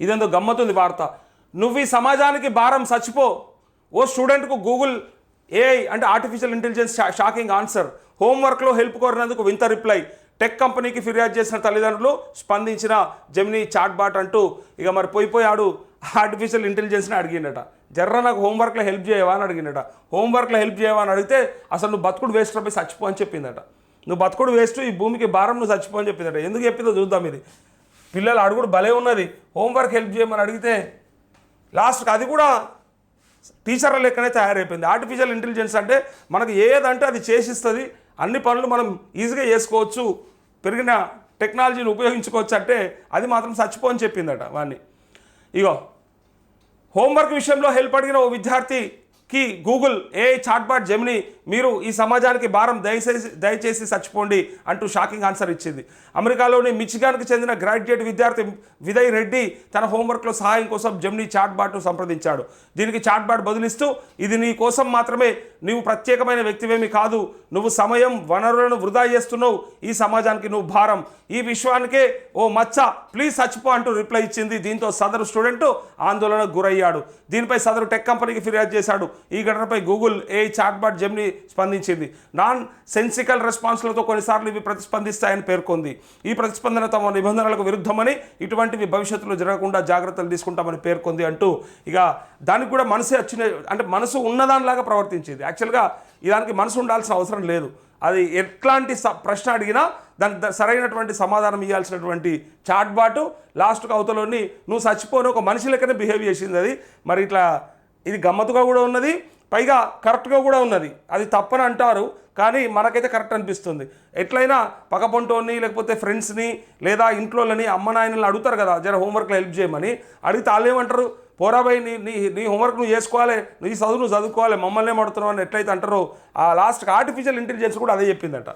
ఇదేందో గమ్మతుంది వార్త. నువ్వు ఈ సమాజానికి భారం చచ్చిపో. ఓ స్టూడెంట్కు గూగుల్ ఏఐ అంటే ఆర్టిఫిషియల్ ఇంటెలిజెన్స్ షాకింగ్ ఆన్సర్ హోంవర్క్లో హెల్ప్ కోరినందుకు వింత రిప్లై టెక్ కంపెనీకి ఫిర్యాదు చేసిన తల్లిదండ్రులు స్పందించిన జెమినీ చాట్ బాట్ అంటూ ఇక మరి పోయిపోయాడు ఆర్టిఫిషియల్ ఇంటెలిజెన్స్ని అడిగిండట. జర్ర నాకు హోంవర్క్లో హెల్ప్ చేయవా? అని అడిగిండట. హోంవర్క్లో హెల్ప్ చేయవా? అని అడిగితే అసలు నువ్వు బతుకుడు వేస్ట్ పోయి చచ్చిపో అని చెప్పిందట. నువ్వు బతుకుడు వేస్ట్ ఈ భూమికి భారం నువ్వు చచ్చిపో అని చెప్పిందట. ఎందుకు చెప్పిందో చూద్దాం ఇది. పిల్లలు అడుగుడు భలే ఉన్నది. హోంవర్క్ హెల్ప్ చేయమని అడిగితే లాస్ట్కి అది కూడా టీచర్ల లెక్కనే తయారైపోయింది. ఆర్టిఫిషియల్ ఇంటెలిజెన్స్ అంటే మనకు ఏదంటే అది చేసిస్తుంది. అన్ని పనులు మనం ఈజీగా చేసుకోవచ్చు. పెరిగిన టెక్నాలజీని ఉపయోగించుకోవచ్చు అంటే అది మాత్రం చచ్చిపో అని చెప్పిందట వాడిని ఇగో హోంవర్క్ విషయంలో హెల్ప్ అడిగిన ఓ విద్యార్థి కి గూగుల్ ఏ చాట్బాట్ జెమిని మీరు ఈ సమాజానికి భారం దయచేసి దయచేసి చచ్చిపోండి అంటూ షాకింగ్ ఆన్సర్ ఇచ్చింది. అమెరికాలోని మిచిగాన్కి చెందిన గ్రాడ్యుయేట్ విద్యార్థి విదయ్ రెడ్డి తన హోంవర్క్లో సహాయం కోసం జెమిని చాట్బాట్ను సంప్రదించాడు. దీనికి చాట్బాట్ బదులిస్తూ ఇది నీ కోసం మాత్రమే నువ్వు ప్రత్యేకమైన వ్యక్తివేమి కాదు. నువ్వు సమయం వనరులను వృధా చేస్తున్నావు. ఈ సమాజానికి నువ్వు భారం. ఈ విశ్వానికే ఓ మచ్చ ప్లీజ్ చచ్చిపో అంటూ రిప్లై ఇచ్చింది. దీంతో సదరు స్టూడెంట్ ఆందోళనకు గురయ్యాడు. దీనిపై సదరు టెక్ కంపెనీకి ఫిర్యాదు చేశాడు. ఈ ఘటనపై గూగుల్ ఏ చాట్బాట్ జెమ్ని స్పందించింది. నాన్ సెన్సికల్ రెస్పాన్స్లతో కొన్నిసార్లు ఇవి ప్రతిస్పందిస్తాయని పేర్కొంది. ఈ ప్రతిస్పందన తమ నిబంధనలకు విరుద్ధమని ఇటువంటివి భవిష్యత్తులో జరగకుండా జాగ్రత్తలు తీసుకుంటామని పేర్కొంది అంటూ ఇక దానికి కూడా మనసే వచ్చిన అంటే మనసు ఉన్నదానిలాగా ప్రవర్తించింది. యాక్చువల్గా దానికి మనసు ఉండాల్సిన అవసరం లేదు. అది ఎట్లాంటి స- ప్రశ్న అడిగినా దానికి సరైనటువంటి సమాధానం ఇవ్వాల్సినటువంటి చాట్బాటు లాస్ట్కి అవతలోని నువ్వు చచ్చిపోని ఒక మనిషి లెక్కనే బిహేవ్ చేసింది అది. మరి ఇట్లా ఇది గమ్మత్తుగా కూడా ఉన్నది పైగా కరెక్ట్గా కూడా ఉన్నది. అది తప్పని అంటారు కానీ మనకైతే కరెక్ట్ అనిపిస్తుంది. ఎట్లయినా పక్కపొంటోని లేకపోతే ఫ్రెండ్స్ని లేదా ఇంట్లోని అమ్మ నాయనని అడుగుతారు కదా జర హోంవర్క్లో హెల్ప్ చేయమని. అడిగితే వాళ్ళు ఏమంటారు పోరాబాయి నీ నీ నీ హోంవర్క్ నువ్వు చేసుకోవాలి నీ చదువు నువ్వు చదువుకోవాలి మమ్మల్ని ఏమడుతున్నావు అని ఎట్లయితే అంటారో ఆ లాస్ట్కి ఆర్టిఫిషియల్ ఇంటెలిజెన్స్ కూడా అదే చెప్పిందట.